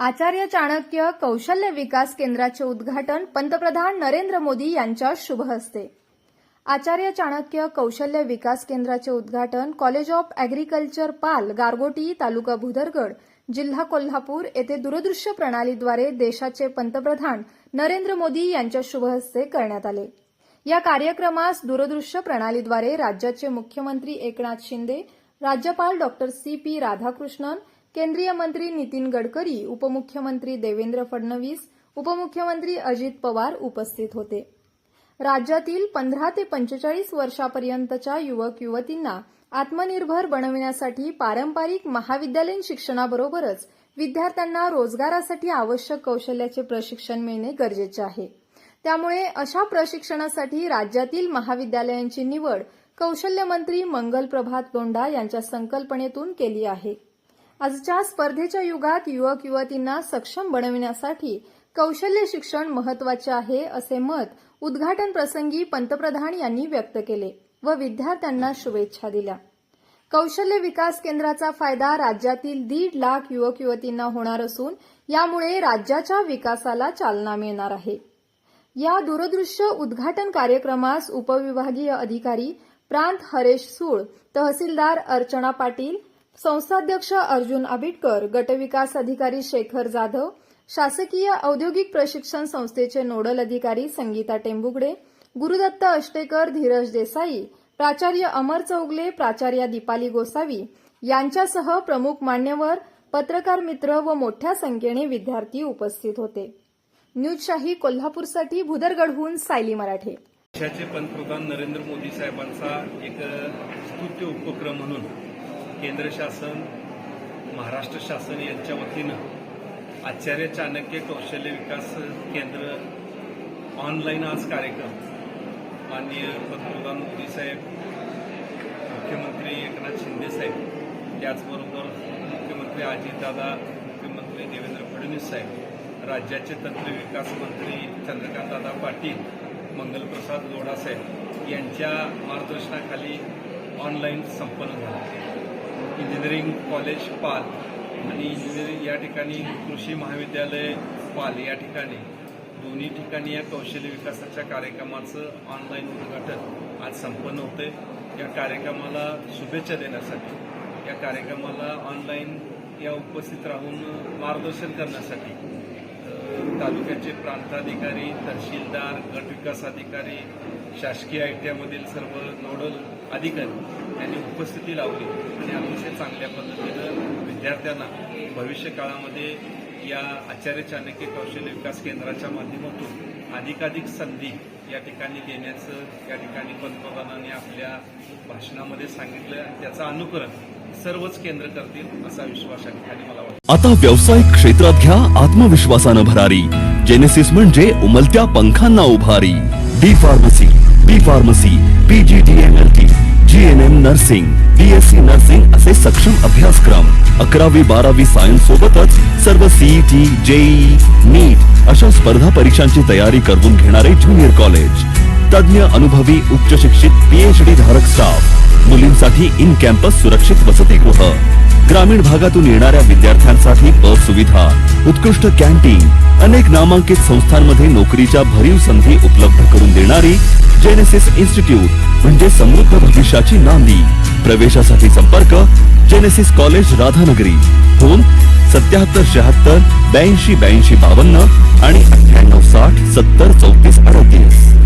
आचार्य चाणक्य कौशल्य विकास केंद्राचे उद्घाटन पंतप्रधान नरेंद्र मोदी यांच्या शुभ हस्ते. आचार्य चाणक्य कौशल्य विकास केंद्राचे उद्घाटन college of agriculture Pal Gargoti तालुका भुदरगड जिल्हा कोल्हापूर येथे दूरदृश्य प्रणालीद्वारे देशाचे पंतप्रधान नरेंद्र मोदी यांच्या शुभ हस्ते करण्यात आले. या कार्यक्रमास दूरदृश्य प्रणालीद्वारे राज्याचे मुख्यमंत्री एकनाथ शिंदे राज्यपाल डॉक्टर सी पी राधाकृष्णन केंद्रीय मंत्री नितीन गडकरी उपमुख्यमंत्री देवेंद्र फडणवीस उपमुख्यमंत्री अजित पवार उपस्थित होते. राज्यातील पंधरा ते पंचेचाळीस वर्षापर्यंतच्या युवक युवतींना आत्मनिर्भर बनविण्यासाठी पारंपरिक महाविद्यालयीन शिक्षणाबरोबरच विद्यार्थ्यांना रोजगारासाठी आवश्यक कौशल्याचे प्रशिक्षण मिळणे गरजेचे आहे. त्यामुळे अशा प्रशिक्षणासाठी राज्यातील महाविद्यालयांची निवड कौशल्य मंत्री मंगल प्रभात लोंढा यांच्या संकल्पनेतून केली आहे. आजच्या स्पर्धेच्या युगात युवक युवतींना सक्षम बनविण्यासाठी कौशल्य शिक्षण महत्त्वाचे आहे असे मत उद्घाटन प्रसंगी पंतप्रधान यांनी व्यक्त केले व विद्यार्थ्यांना शुभेच्छा दिल्या. कौशल्य विकास केंद्राचा फायदा राज्यातील दीड लाख युवक युवतींना होणार असून यामुळे राज्याच्या विकासाला चालना मिळणार आहे. या दूरदृश्य उद्घाटन कार्यक्रमास उपविभागीय अधिकारी प्रांत हरेश सूळ तहसीलदार अर्चना पाटील संस्थाध्यक्ष अर्जुन आबिटकर गटविकास अधिकारी शेखर जाधव शासकीय औद्योगिक प्रशिक्षण संस्थेचे नोडल अधिकारी संगीता टेंबुगडे गुरुदत्त अष्टेकर धीरज देसाई प्राचार्य अमर चौगले प्राचार्य दीपाली गोसावी यांच्यासह प्रमुख मान्यवर पत्रकार मित्र व मोठ्या संख्येने विद्यार्थी उपस्थित होते. न्यूजशाही कोल्हापूरसाठी भुदरगडहून सायली मराठे. देशाचे पंतप्रधान नरेंद्र मोदी साहेबांचा एक स्तुत्य उपक्रम म्हणून केंद्र शासन महाराष्ट्र शासन यांच्या वतीनं आचार्य चाणक्य कौशल्य विकास केंद्र ऑनलाईन आज कार्यक्रम. माननीय पंतप्रधान मोदी साहेब मुख्यमंत्री एकनाथ शिंदे साहेब त्याचबरोबर मुख्यमंत्री अजितदादा मुख्यमंत्री देवेंद्र फडणवीस साहेब राज्याचे तंत्र विकास मंत्री चंद्रकांतदादा पाटील मंगलप्रसाद लोढासाहेब यांच्या मार्गदर्शनाखाली ऑनलाईन संपन्न झाला. इंजिनिअरिंग कॉलेज पाल आणि इंजिनिअरिंग या ठिकाणी कृषी महाविद्यालय पाल या ठिकाणी. दोन्ही ठिकाणी या कौशल्य विकासाच्या कार्यक्रमाचं ऑनलाईन उद्घाटन आज संपन्न होते या कार्यक्रमाला शुभेच्छा देण्यासाठी या कार्यक्रमाला ऑनलाईन या उपस्थित राहून मार्गदर्शन करण्यासाठी तालुक्याचे प्रांताधिकारी तहसीलदार गट विकास अधिकारी शासकीय आयटीआयमधील सर्व नोडल अधिकारी यांनी उपस्थिती लावली आणि अतिशय चांगल्या पद्धतीनं विद्यार्थ्यांना भविष्य काळामध्ये या आचार्य चाणक्य कौशल्य विकास केंद्राच्या माध्यमातून अधिकाधिक संधी या ठिकाणी देण्याचं या ठिकाणी पंतप्रधानांनी आपल्या भाषणामध्ये सांगितलं त्याचं अनुकरण सर्वच केंद्र करतील असा विश्वास या ठिकाणी मला वाटतो. आता व्यावसायिक क्षेत्रात घ्या आत्मविश्वासानं भरारी. जेनेसिस म्हणजे उमलत्या पंखांना उभारी. D pharmacy B pharmacy PGDMLT GNM nursing BSc nursing असे सक्षम अभ्यासक्रम. अकरावी बारावी सायन्स सोबतच सर्व सीईटी जेई नीट अशा स्पर्धा परीक्षांची तयारी करून घेणारे ज्युनियर कॉलेज तज्ञ अनुभवी उच्च शिक्षित पीएचडी धारक स्टाफ मुलींसाठी इन कॅम्पस सुरक्षित वसतिगृह. ग्रामीण भागातून येणाऱ्या विद्यार्थ्यांसाठी बस सुविधा उत्कृष्ट कॅन्टीन अनेक नामांकित संस्थांमध्ये नोकरीच्या भरीव संधी उपलब्ध करून देणारी जेनेसिस इन्स्टिट्यूट म्हणजे समृद्ध भविष्याची नांदी. प्रवेशासाठी संपर्क जेनेसिस कॉलेज राधानगरी. फोन सत्याहत्तर शहात्तर ब्याऐंशी ब्याऐंशी बावन्न आणि अठ्ठ्याण्णव साठ सत्तर चौतीस अडतीस.